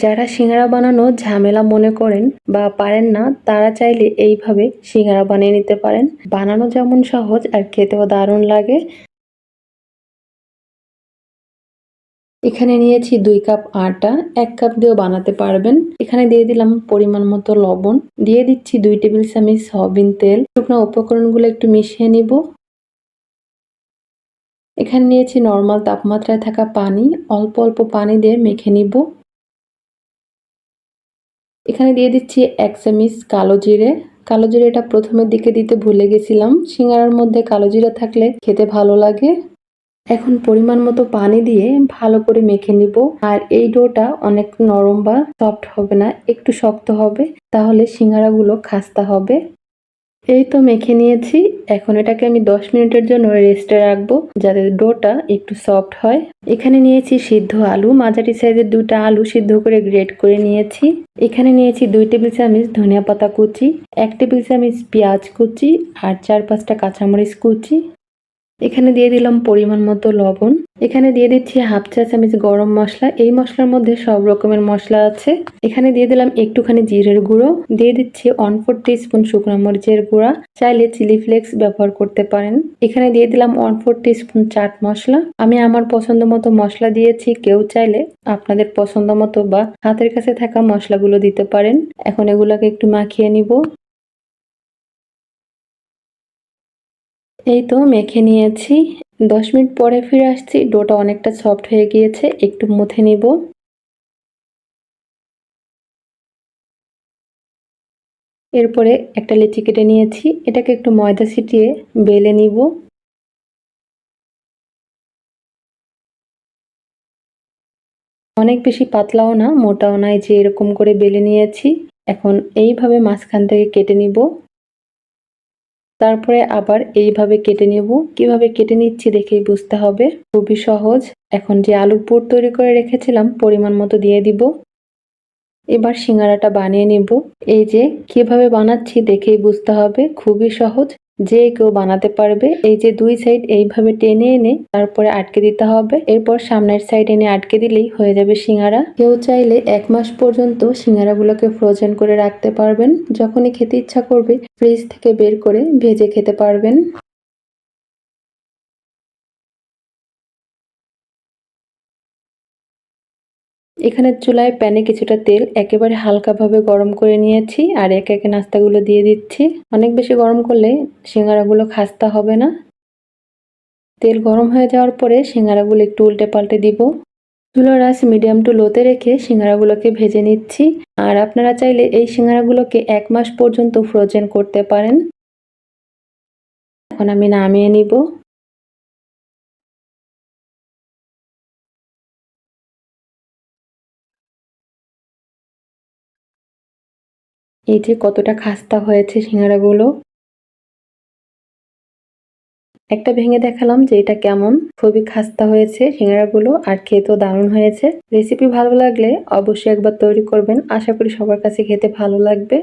যারা সিঙ্গারা বানানো ঝামেলা মনে করেন বা পারেন না, তারা চাইলে এইভাবে সিঙ্গারা বানিয়ে নিতে পারেন। বানানো যেমন সহজ আর খেতেও দারুণ লাগে। এখানে নিয়েছি দুই কাপ আটা, এক কাপ দিয়েও বানাতে পারবেন। এখানে দিয়ে দিলাম পরিমাণ মতো লবণ। দিয়ে দিচ্ছি দুই টেবিল চামচ সয়াবিন তেল। শুকনো উপকরণগুলো একটু মিশিয়ে নিব। এখানে নিয়েছি নর্মাল তাপমাত্রায় থাকা পানি। অল্প অল্প পানি দিয়ে মেখে নিব। এখানে দিয়ে দিচ্ছি এক চামিচ কালো জিরে। কালো জিরেটা প্রথমের দিকে দিতে ভুলে গেছিলাম। সিঙ্গারার মধ্যে কালো জিরা থাকলে খেতে ভালো লাগে। এখন পরিমাণ মতো পানি দিয়ে ভালো করে মেখে নিব। আর এই ডোটা অনেক নরম বা সফট হবে না, একটু শক্ত হবে, তাহলে সিঙ্গারাগুলো খাস্তা হবে। এই তো মেখে নিয়েছি। এখন এটাকে আমি দশ মিনিটের জন্য রেস্টে রাখব যাতে ডোটা একটু সফট হয়। এখানে নিয়েছি সিদ্ধ আলু। মাঝারি সাইজের দুটা আলু সিদ্ধ করে গ্রেট করে নিয়েছি। এখানে নিয়েছি দুই টেবিল চামচ ধনিয়া পাতা কুচি, এক টেবিল চামচ পেঁয়াজ কুচি আর চার পাঁচটা কাঁচামরিচ কুচি। এখানে দিয়ে দিলাম পরিমাণ মতো লবণ। এখানে দিয়ে দিচ্ছি হাফ চা চামচ গরম মশলা। এই মশলার মধ্যে সব রকমের মশলা আছে। এখানে দিয়ে দিলাম একটুখানি জিরের গুঁড়ো। দিয়ে দিচ্ছি ওয়ান ফোর স্পুন শুকনো মরিচের গুঁড়া। চাইলে চিলি ফ্লেক্স ব্যবহার করতে পারেন। এখানে দিয়ে দিলাম one four spoon chaat masala. আমি আমার পছন্দ মতো মশলা দিয়েছি। কেউ চাইলে আপনাদের পছন্দ মতো বা হাতের কাছে থাকা মশলাগুলো দিতে পারেন। এখন এগুলাকে একটু মাখিয়ে নিব। এই তো মেখে নিয়েছি। দশ মিনিট পরে ফিরে আসছি। ডোটা অনেকটা সফট হয়ে গিয়েছে, একটু মুথে নিব। এরপরে একটা লিচি কেটে নিয়েছি। এটাকে একটু ময়দা ছিটিয়ে বেলে নিব। অনেক বেশি পাতলাও না, মোটাও নাই যে এরকম করে বেলে নিয়েছি। এখন এইভাবে মাঝখান থেকে কেটে নিব। তারপরে আবার এইভাবে কেটে নেব। কীভাবে কেটে নিচ্ছি দেখেই বুঝতে হবে। খুবই সহজ। এখন যে আলুর পুর তৈরি করে রেখেছিলাম, পরিমাণ মতো দিয়ে দিব। এবার সিঙ্গারাটা বানিয়ে নেব। এই যে কীভাবে বানাচ্ছি দেখেই বুঝতে হবে। খুবই সহজ। যে কেউ বানাতে পারবে, এই যে দুই সাইড এইভাবে টেনে এনে তারপরে আটকে দিতে হবে। এরপর সামনের সাইড এনে আটকে দিলেই হয়ে যাবে সিঙ্গারা। কেউ চাইলে এক মাস পর্যন্ত সিঙ্গারাগুলোকে ফ্রোজেন করে রাখতে পারবেন। যখনই খেতে ইচ্ছা করবে ফ্রিজ থেকে বের করে ভেজে খেতে পারবেন। এখানে চুলায় প্যানে কিছুটা তেল একেবারে হালকাভাবে গরম করে নিয়েছি আর একে একে নাস্তাগুলো দিয়ে দিচ্ছি। অনেক বেশি গরম করলে সিঙ্গারাগুলো খাস্তা হবে না। তেল গরম হয়ে যাওয়ার পরে সিঙ্গারাগুলো একটু উল্টে পাল্টে দিব। চুলোর আঁচ মিডিয়াম টু লোতে রেখে সিঙ্গারাগুলোকে ভেজে নিচ্ছি। আর আপনারা চাইলে এই সিঙ্গারাগুলোকে এক মাস পর্যন্ত ফ্রোজেন করতে পারেন। এখন আমি নামিয়ে নিব। এই যে কতটা খাস্তা হয়েছে সিঙ্গারাগুলো। একটা ভেঙে দেখালাম যে এটা কেমন, খুবই খাস্তা হয়েছে সিঙ্গারাগুলো আর খেতেও দারুণ হয়েছে। রেসিপি ভালো লাগলে অবশ্যই একবার তৈরি করবেন। আশা করি সবার কাছে খেতে ভালো লাগবে।